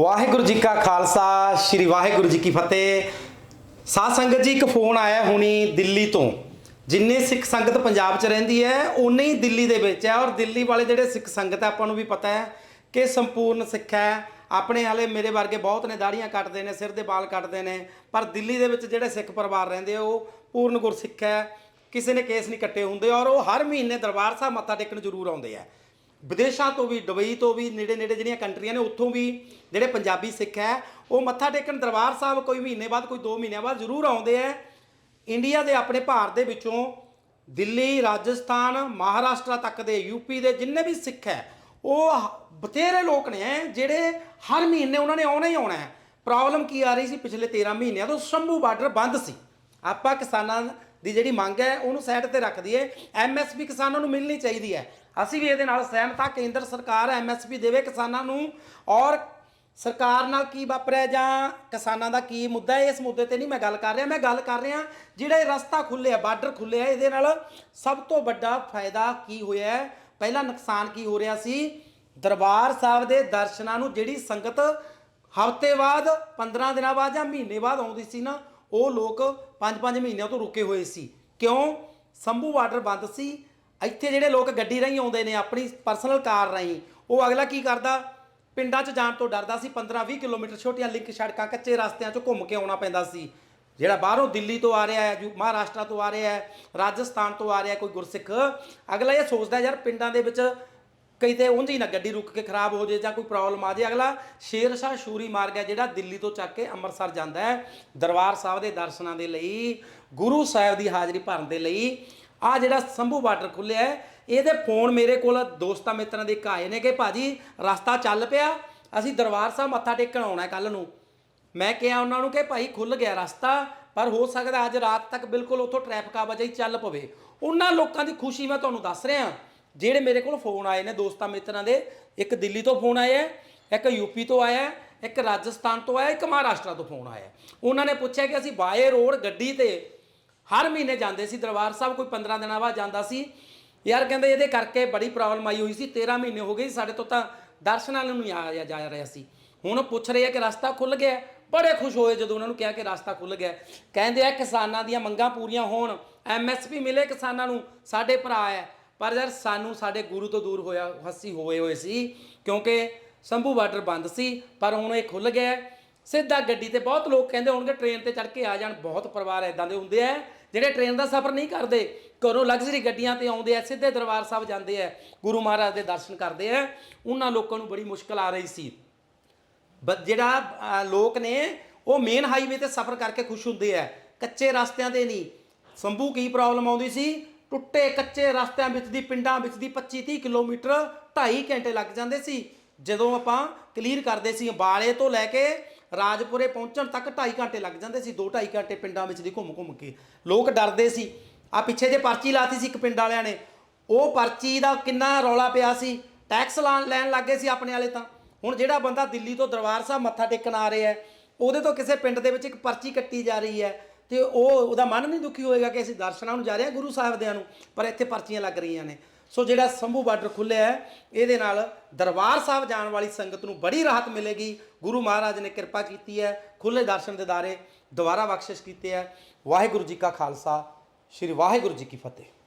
ਵਾਹਿਗੁਰੂ ਜੀ ਕਾ ਖਾਲਸਾ, ਸ੍ਰੀ ਵਾਹਿਗੁਰੂ ਜੀ ਕੀ ਫਤਿਹ। ਸਾਧ ਸੰਗਤ ਜੀ, ਇੱਕ ਫੋਨ ਆਇਆ ਹੁਣੀ ਦਿੱਲੀ ਤੋਂ। ਜਿੰਨੇ ਸਿੱਖ ਸੰਗਤ ਪੰਜਾਬ 'ਚ ਰਹਿੰਦੀ ਹੈ ਉਨੇ ਹੀ ਦਿੱਲੀ ਦੇ ਵਿੱਚ ਹੈ। ਔਰ ਦਿੱਲੀ ਵਾਲੇ ਜਿਹੜੇ ਸਿੱਖ ਸੰਗਤ ਹੈ, ਆਪਾਂ ਨੂੰ ਵੀ ਪਤਾ ਹੈ ਕਿ ਸੰਪੂਰਨ ਸਿੱਖ ਹੈ। ਆਪਣੇ ਹਾਲੇ ਮੇਰੇ ਵਰਗੇ ਬਹੁਤ ਨੇ, ਦਾੜੀਆਂ ਕੱਟਦੇ ਨੇ, ਸਿਰ ਦੇ ਵਾਲ ਕੱਟਦੇ ਨੇ। ਪਰ ਦਿੱਲੀ ਦੇ ਵਿੱਚ ਜਿਹੜੇ ਸਿੱਖ ਪਰਿਵਾਰ ਰਹਿੰਦੇ ਉਹ ਪੂਰਨ ਗੁਰਸਿੱਖ ਹੈ। ਕਿਸੇ ਨੇ ਕੇਸ ਨਹੀਂ ਕੱਟੇ ਹੁੰਦੇ ਔਰ ਉਹ ਹਰ ਮਹੀਨੇ ਦਰਬਾਰ ਸਾਹਿਬ ਮੱਥਾ ਟੇਕਣ ਜ਼ਰੂਰ ਆਉਂਦੇ ਆ। ਵਿਦੇਸ਼ਾਂ ਤੋਂ ਵੀ, ਦੁਬਈ ਤੋਂ ਵੀ, ਨੇੜੇ ਨੇੜੇ ਜਿਹੜੀਆਂ ਕੰਟਰੀਆਂ ਨੇ, ਉੱਥੋਂ ਵੀ ਜਿਹੜੇ ਪੰਜਾਬੀ ਸਿੱਖ ਹੈ, ਉਹ ਮੱਥਾ ਟੇਕਣ ਦਰਬਾਰ ਸਾਹਿਬ ਕੋਈ ਮਹੀਨੇ ਬਾਅਦ, ਕੋਈ 2 ਮਹੀਨਿਆਂ ਬਾਅਦ ਜ਼ਰੂਰ ਆਉਂਦੇ ਹੈ। ਇੰਡੀਆ ਦੇ ਆਪਣੇ ਭਾਰਤ ਦੇ ਵਿੱਚੋਂ ਦਿੱਲੀ, ਰਾਜਸਥਾਨ, ਮਹਾਰਾਸ਼ਟਰ ਤੱਕ ਦੇ ਯੂਪੀ ਦੇ ਜਿੰਨੇ ਵੀ ਸਿੱਖ ਹੈ, ਉਹ ਬਥੇਰੇ ਲੋਕ ਨੇ ਜਿਹੜੇ ਹਰ ਮਹੀਨੇ ਉਹਨਾਂ ਨੇ ਆਉਣਾ ਹੀ ਆਉਣਾ ਹੈ। ਪ੍ਰੋਬਲਮ ਕੀ ਆ ਰਹੀ ਸੀ? ਪਿਛਲੇ 13 ਮਹੀਨਿਆਂ ਤੋਂ ਸ਼ੰਭੂ ਬਾਰਡਰ ਬੰਦ ਸੀ। ਆਪਾਂ ਕਿਸਾਨਾਂ ਦੀ ਜਿਹੜੀ ਮੰਗ ਹੈ, ਉਹਨੂੰ ਸਾਈਡ ਤੇ ਰੱਖ ਦਈਏ। ਐਮਐਸਪੀ ਕਿਸਾਨਾਂ ਨੂੰ ਮਿਲਣੀ ਚਾਹੀਦੀ ਹੈ। ਅਸੀਂ ਵੀ ਇਹਦੇ ਨਾਲ ਸਹਿਮਤ ਆ ਕੇਂਦਰ ਸਰਕਾਰ ਐਮਐਸਪੀ ਦੇਵੇ ਕਿਸਾਨਾਂ ਨੂੰ। ਔਰ ਸਰਕਾਰ ਨਾਲ ਕੀ ਵਾਪਰਿਆ ਜਾਂ ਕਿਸਾਨਾਂ ਦਾ ਕੀ ਮੁੱਦਾ ਹੈ, ਇਸ ਮੁੱਦੇ ਤੇ ਨਹੀਂ ਮੈਂ ਗੱਲ ਕਰ ਰਿਹਾ। ਮੈਂ ਗੱਲ ਕਰ ਰਿਹਾ ਜਿਹੜਾ ਇਹ ਰਸਤਾ ਖੁੱਲਿਆ ਬਾਰਡਰ ਖੁੱਲਿਆ ਇਹਦੇ ਨਾਲ ਸਭ ਤੋਂ ਵੱਡਾ ਫਾਇਦਾ ਕੀ ਹੋਇਆ ਹੈ? ਪਹਿਲਾ ਨੁਕਸਾਨ ਕੀ ਹੋ ਰਿਹਾ ਸੀ? ਦਰਬਾਰ ਸਾਹਿਬ ਦੇ ਦਰਸ਼ਨਾਂ ਨੂੰ ਜਿਹੜੀ ਸੰਗਤ ਹਫ਼ਤੇ ਬਾਅਦ 15 ਦਿਨਾਂ ਬਾਅਦ ਜਾਂ ਮਹੀਨੇ ਬਾਅਦ ਆਉਂਦੀ ਸੀ ਨਾ ਉਹ ਲੋਕ 5-5 ਮਹੀਨਿਆਂ ਤੋਂ ਰੁਕੇ ਹੋਏ ਸੀ। ਕਿਉਂ? ਸੰਭੂ ਬਾਰਡਰ ਬੰਦ ਸੀ। ਇੱਥੇ ਜਿਹੜੇ ਲੋਕ ਗੱਡੀ ਰਾਹੀਂ ਆਉਂਦੇ ਨੇ, ਆਪਣੀ ਪਰਸਨਲ ਕਾਰ ਰਾਹੀਂ, ਉਹ ਅਗਲਾ ਕੀ ਕਰਦਾ? ਪਿੰਡਾਂ 'ਚ ਜਾਣ ਤੋਂ ਡਰਦਾ ਸੀ। 15-20 ਕਿਲੋਮੀਟਰ ਛੋਟੀਆਂ ਲਿੰਕ ਸੜਕਾਂ, ਕੱਚੇ ਰਸਤਿਆਂ 'ਚੋਂ ਘੁੰਮ ਕੇ ਆਉਣਾ ਪੈਂਦਾ ਸੀ। ਜਿਹੜਾ ਬਾਹਰੋਂ ਦਿੱਲੀ ਤੋਂ ਆ ਰਿਹਾ ਹੈ ਜੋ ਮਹਾਰਾਸ਼ਟਰ ਤੋਂ ਆ ਰਿਹਾ ਹੈ, ਰਾਜਸਥਾਨ ਤੋਂ ਆ ਰਿਹਾ ਕੋਈ ਗੁਰਸਿੱਖ, ਅਗਲਾ ਇਹ ਸੋਚਦਾ ਯਾਰ ਪਿੰਡਾਂ ਦੇ ਵਿੱਚ ਕਿਤੇ ਉਂਝ ਹੀ ਨਾ ਗੱਡੀ ਰੁਕ ਕੇ ਖਰਾਬ ਹੋ ਜੇ ਜਾਂ ਕੋਈ ਪ੍ਰੋਬਲਮ ਆ ਜੇ। ਅਗਲਾ ਸ਼ੇਰ ਸ਼ਾਹ ਸ਼ੂਰੀ ਮਾਰਗ ਹੈ ਜਿਹੜਾ ਦਿੱਲੀ ਤੋਂ ਚੱਕ ਕੇ ਅੰਮ੍ਰਿਤਸਰ ਜਾਂਦਾ ਹੈ। ਦਰਬਾਰ ਸਾਹਿਬ ਦੇ ਦਰਸ਼ਨਾਂ ਦੇ ਲਈ, ਗੁਰੂ ਸਾਹਿਬ ਦੀ ਹਾਜ਼ਰੀ ਭਰਨ ਦੇ ਲਈ ਆ ਜਿਹੜਾ ਸੰਭੂ ਬਾਰਡਰ ਖੁੱਲਿਆ ਹੈ, ਇਹਦੇ ਫੋਨ ਮੇਰੇ ਕੋਲ ਦੋਸਤਾਂ ਮਿੱਤਰਾਂ ਦੇ ਇੱਕ ਆਏ ਨੇ ਕਿ ਭਾਜੀ ਰਸਤਾ ਚੱਲ ਪਿਆ, ਅਸੀਂ ਦਰਬਾਰ ਸਾਹਿਬ ਮੱਥਾ ਟੇਕਣ ਆਉਣਾ ਕੱਲ ਨੂੰ। ਮੈਂ ਕਿਹਾ ਉਹਨਾਂ ਨੂੰ ਕਿ ਭਾਈ ਖੁੱਲ ਗਿਆ ਰਸਤਾ, ਪਰ ਹੋ ਸਕਦਾ ਅੱਜ ਰਾਤ ਤੱਕ ਬਿਲਕੁਲ ਉੱਥੋਂ ਟ੍ਰੈਫਿਕ ਆਵਾਜਾਈ ਚੱਲ ਪਵੇ। ਉਹਨਾਂ ਲੋਕਾਂ ਦੀ ਖੁਸ਼ੀ ਮੈਂ ਤੁਹਾਨੂੰ ਦੱਸ ਰਿਹਾ। ਜਿਹੜੇ ਮੇਰੇ ਕੋਲ ਫੋਨ ਆਏ ਨੇ ਦੋਸਤਾਂ ਮਿੱਤਰਾਂ ਦੇ ਇੱਕ ਦਿੱਲੀ ਤੋਂ ਫੋਨ ਆਇਆ ਹੈ, ਇੱਕ ਯੂਪੀ ਤੋਂ ਆਇਆ ਇੱਕ ਰਾਜਸਥਾਨ ਤੋਂ ਆਇਆ ਇੱਕ ਮਹਾਰਾਸ਼ਟਰ ਤੋਂ ਫੋਨ ਆਇਆ। ਉਹਨਾਂ ਨੇ ਪੁੱਛਿਆ ਕਿ ਅਸੀਂ ਬਾਏ ਰੋਡ ਗੱਡੀ ਤੇ ਹਰ ਮਹੀਨੇ ਜਾਂਦੇ ਸੀ ਦਰਬਾਰ ਸਾਹਿਬ ਕੋਈ 15 ਦਿਨਾਂ ਬਾਅਦ ਜਾਂਦਾ ਸੀ। ਯਾਰ ਕਹਿੰਦੇ ਇਹਦੇ ਕਰਕੇ ਬੜੀ ਪ੍ਰੋਬਲਮ ਆਈ ਹੋਈ ਸੀ 13 ਮਹੀਨੇ ਹੋ ਗਏ ਸਾਡੇ ਤੋਂ ਤਾਂ ਦਰਸ਼ਨਾਂ ਨੂੰ ਨਹੀਂ ਆਇਆ ਜਾ ਰਿਹਾ ਸੀ। ਹੁਣ ਪੁੱਛ ਰਹੇ ਆ ਕਿ ਰਸਤਾ ਖੁੱਲ ਗਿਆ। ਬੜੇ ਖੁਸ਼ ਹੋਏ ਜਦੋਂ ਉਹਨਾਂ ਨੂੰ ਕਿਹਾ ਕਿ ਰਸਤਾ ਖੁੱਲ ਗਿਆ। ਕਹਿੰਦੇ ਆ ਕਿਸਾਨਾਂ ਦੀਆਂ ਮੰਗਾਂ ਪੂਰੀਆਂ ਹੋਣ ਐਮਐਸਪੀ ਮਿਲੇ ਕਿਸਾਨਾਂ ਨੂੰ ਸਾਡੇ ਭਰਾ ਹੈ। ਪਰ ਯਾਰ ਸਾਨੂੰ ਸਾਡੇ ਗੁਰੂ ਤੋਂ ਦੂਰ ਹੋਇਆ ਹੱਸੀ ਹੋਏ ਹੋਏ ਸੀ, ਕਿਉਂਕਿ ਸੰਭੂ ਬਾਰਡਰ ਬੰਦ ਸੀ, ਪਰ ਹੁਣ ਇਹ ਖੁੱਲ ਗਿਆ ਸਿੱਧਾ ਗੱਡੀ ਤੇ ਬਹੁਤ ਲੋਕ ਕਹਿੰਦੇ ਹੋਣਗੇ ਟ੍ਰੇਨ ਤੇ ਚੜ ਕੇ ਆ ਜਾਣ, ਬਹੁਤ ਪਰਿਵਾਰ ਐਦਾਂ ਦੇ ਹੁੰਦੇ ਆ, ਜਿਹੜੇ ਟ੍ਰੇਨ ਦਾ ਸਫ਼ਰ ਨਹੀਂ ਕਰਦੇ, ਘਰੋਂ ਲਗਜ਼ਰੀ ਗੱਡੀਆਂ ਤੇ ਆਉਂਦੇ ਆ, ਸਿੱਧੇ ਦਰਬਾਰ ਸਾਹਿਬ ਜਾਂਦੇ ਆ, ਗੁਰੂ ਮਹਾਰਾਜ ਦੇ ਦਰਸ਼ਨ ਕਰਦੇ ਆ, ਉਹਨਾਂ ਲੋਕਾਂ ਨੂੰ ਬੜੀ ਮੁਸ਼ਕਲ ਆ ਰਹੀ ਸੀ। ਬ- ਜਿਹੜਾ ਲੋਕ ਨੇ, ਉਹ ਮੇਨ ਹਾਈਵੇ ਤੇ ਸਫ਼ਰ ਕਰਕੇ ਖੁਸ਼ ਹੁੰਦੇ ਆ, ਕੱਚੇ ਰਸਤਿਆਂ ਤੇ ਨਹੀਂ। ਸੰਭੂ ਕੀ ਪ੍ਰੋਬਲਮ ਆਉਂਦੀ ਸੀ? ਟੁੱਟੇ ਕੱਚੇ ਰਸਤਿਆਂ ਵਿੱਚ ਦੀ, ਪਿੰਡਾਂ ਵਿੱਚ ਦੀ 25 30 ਕਿਲੋਮੀਟਰ 2.5 ਘੰਟੇ ਲੱਗ ਜਾਂਦੇ ਸੀ। ਜਦੋਂ ਆਪਾਂ ਕਲੀਅਰ ਕਰਦੇ ਸੀ ਬਾਲੇ ਤੋਂ ਲੈ ਕੇ ਰਾਜਪੁਰੇ ਪਹੁੰਚਣ ਤੱਕ 2.5 ਘੰਟੇ ਲੱਗ ਜਾਂਦੇ ਸੀ 2.5 ਘੰਟੇ ਪਿੰਡਾਂ ਵਿੱਚ ਦੀ ਘੁੰਮ ਘੁੰਮ ਕੇ। ਲੋਕ ਡਰਦੇ ਸੀ। ਆ ਪਿੱਛੇ ਜੇ ਪਰਚੀ ਲਾਤੀ ਸੀ ਇੱਕ ਪਿੰਡ ਵਾਲਿਆਂ ਨੇ। ਉਹ ਪਰਚੀ ਦਾ ਕਿੰਨਾ ਰੌਲਾ ਪਿਆ ਸੀ। ਟੈਕਸ ਲਾ- ਲੈਣ ਲੱਗੇ ਸੀ ਆਪਣੇ ਵਾਲੇ ਤਾਂ। ਹੁਣ ਜਿਹੜਾ ਬੰਦਾ ਦਿੱਲੀ ਤੋਂ ਦਰਬਾਰ ਸਾਹਿਬ ਮੱਥਾ ਟੇਕਣ ਆ ਰਿਹਾ ਉਹਦੇ ਤੋਂ ਕਿਸੇ ਪਿੰਡ ਦੇ ਵਿੱਚ ਇੱਕ ਪਰਚੀ ਕੱਟੀ ਜਾ ਰਹੀ ਹੈ। ਤੇ ਉਹ, ਉਹਦਾ ਮਨ ਨਹੀਂ ਦੁਖੀ ਹੋਏਗਾ ਕਿ ਅਸੀਂ ਦਰਸ਼ਨਾਂ ਨੂੰ ਜਾ ਰਹੇ ਹਾਂ ਗੁਰੂ ਸਾਹਿਬ ਦਿਆਂ ਨੂੰ, ਪਰ ਇੱਥੇ ਪਰਚੀਆਂ ਲੱਗ ਰਹੀਆਂ ਨੇ। ਸੋ ਜਿਹੜਾ ਸੰਭੂ ਬਾਰਡਰ ਖੁੱਲਿਆ ਹੈ, ਇਹਦੇ ਨਾਲ ਦਰਬਾਰ ਸਾਹਿਬ ਜਾਣ ਵਾਲੀ ਸੰਗਤ ਨੂੰ ਬੜੀ ਰਾਹਤ ਮਿਲੇਗੀ। ਗੁਰੂ ਮਹਾਰਾਜ ਨੇ ਕਿਰਪਾ ਕੀਤੀ ਹੈ ਖੁੱਲੇ ਦਰਸ਼ਨ ਦੇ ਦਿਦਾਰੇ ਦੁਬਾਰਾ ਬਖਸ਼ਿਸ਼ ਕੀਤੇ ਹੈ। ਵਾਹਿਗੁਰੂ ਜੀ ਕਾ ਖਾਲਸਾ, ਸ੍ਰੀ ਵਾਹਿਗੁਰੂ ਜੀ ਕੀ ਫਤਿਹ।